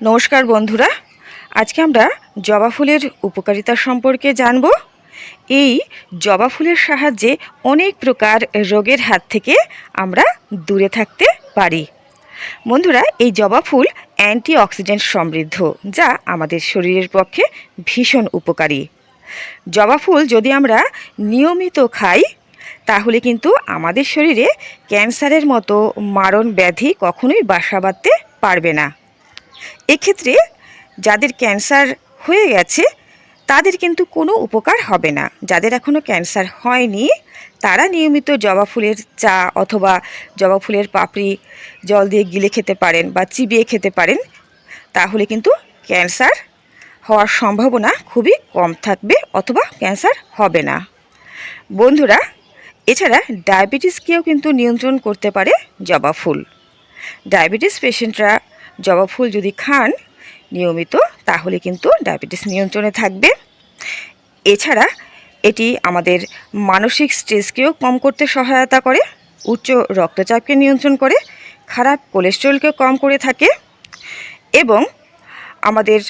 নমস্কার বন্ধুরা। আজকে আমরা জবা ফুলের উপকারিতা সম্পর্কে জানব। এই জবা ফুলের সাহায্যে অনেক প্রকার রোগের হাত থেকে আমরা দূরে থাকতে পারি। বন্ধুরা, এই জবা ফুল অ্যান্টি অ্যান্টিঅক্সিডেন্ট সমৃদ্ধ, যা আমাদের শরীরের পক্ষে ভীষণ উপকারী। জবা ফুল যদি আমরা নিয়মিত খাই, তাহলে কিন্তু আমাদের শরীরে ক্যান্সারের মতো মারণ ব্যাধি কখনোই বাসা বাঁধতে পারবে না। এক্ষেত্রে যাদের ক্যান্সার হয়ে গেছে, তাদের কিন্তু কোনো উপকার হবে না। যাদের এখনও ক্যান্সার হয়নি, তারা নিয়মিত জবা ফুলের চা অথবা জবা ফুলের পাপড়ি, জল দিয়ে গিলে খেতে পারেন বা চিবিয়ে খেতে পারেন, তাহলে কিন্তু ক্যান্সার হওয়ার সম্ভাবনা খুবই কম থাকবে অথবা ক্যান্সার হবে না। বন্ধুরা, এছাড়া ডায়াবেটিসকেও কিন্তু নিয়ন্ত্রণ করতে পারে জবা ফুল। ডায়াবেটিস পেশেন্টরা জবা ফুল যদি খান, নিয়মিত, তাহলে কিন্তু ডায়াবেটিস নিয়ন্ত্রণে থাকবে। এছাড়া এটি আমাদের মানসিক স্ট্রেসকেও কম করতে সহায়তা করে, উচ্চ রক্তচাপকে নিয়ন্ত্রণ করে, খারাপ কোলেস্ট্রলকে কম করে থাকে এবং আমাদের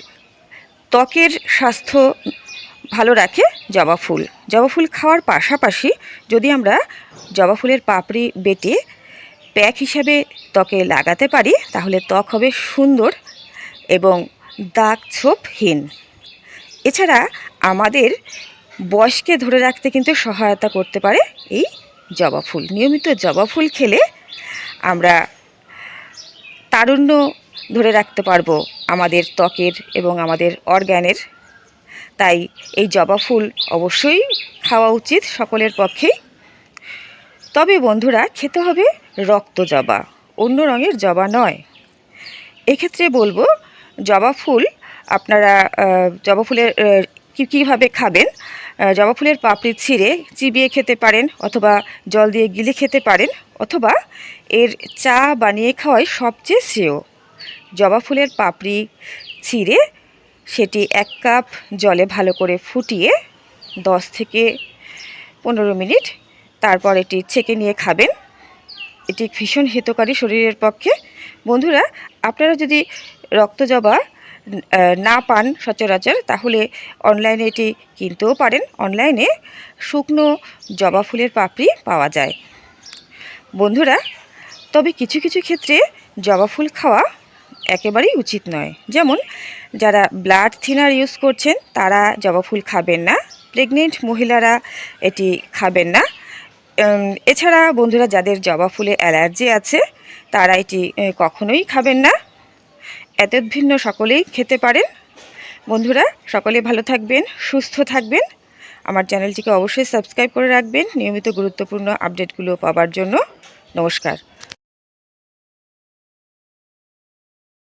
ত্বকের স্বাস্থ্য ভালো রাখে জবা ফুল। জবা ফুল খাওয়ার পাশাপাশি যদি আমরা জবা ফুলের পাপড়ি বেটে প্যাক হিসাবে ত্বকে লাগাতে পারি, তাহলে ত্বক হবে সুন্দর এবং দাগ ছোপহীন। এছাড়া আমাদের বয়সকে ধরে রাখতে কিন্তু সহায়তা করতে পারে এই জবা ফুল। নিয়মিত জবা ফুল খেলে আমরা তারুণ্য ধরে রাখতে পারব আমাদের ত্বকের এবং আমাদের অর্গ্যানের। তাই এই জবা ফুল অবশ্যই খাওয়া উচিত সকলের পক্ষেই। তবে বন্ধুরা, খেতে হবে রক্ত জবা। অন্য রঙের জবা নয়। এক্ষেত্রে বলব, জবা ফুল আপনারা জবা ফুলের কী, কীভাবে খাবেন? জবা ফুলের পাপড়ি ছিঁড়ে চিবিয়ে খেতে পারেন অথবা জল দিয়ে গিলে খেতে পারেন অথবা এর চা বানিয়ে খাওয়াই সবচেয়ে শ্রেয়। জবা ফুলের পাপড়ি ছিঁড়ে সেটি এক কাপ জলে ভালো করে ফুটিয়ে দশ থেকে পনেরো মিনিট তারপর এটি ছেঁকে নিয়ে খাবেন। এটি ভীষণ হিতকারী শরীরের পক্ষে। বন্ধুরা, আপনারা যদি রক্তজবা না পান সচরাচর, তাহলে অনলাইনে এটি কিনতেও পারেন। অনলাইনে শুকনো জবা ফুলের পাপড়ি পাওয়া যায়। বন্ধুরা, তবে কিছু কিছু ক্ষেত্রে জবা ফুল খাওয়া একেবারেই উচিত নয়। যেমন, যারা ব্লাড থিনার ইউজ করছেন, তারা জবা ফুল খাবেন না। প্রেগনেন্ট মহিলারা এটি খাবেন না। এছাড়া বন্ধুরা, যাদের জবা ফুলে অ্যালার্জি আছে, তারা এটি কখনোই খাবেন না। এত ভিন্ন সকলেই খেতে পারেন। বন্ধুরা, সকলে ভালো থাকবেন, সুস্থ থাকবেন। আমার চ্যানেলটিকে অবশ্যই সাবস্ক্রাইব করে রাখবেন। নিয়মিত গুরুত্বপূর্ণ আপডেটগুলো পাওয়ার জন্য। নমস্কার।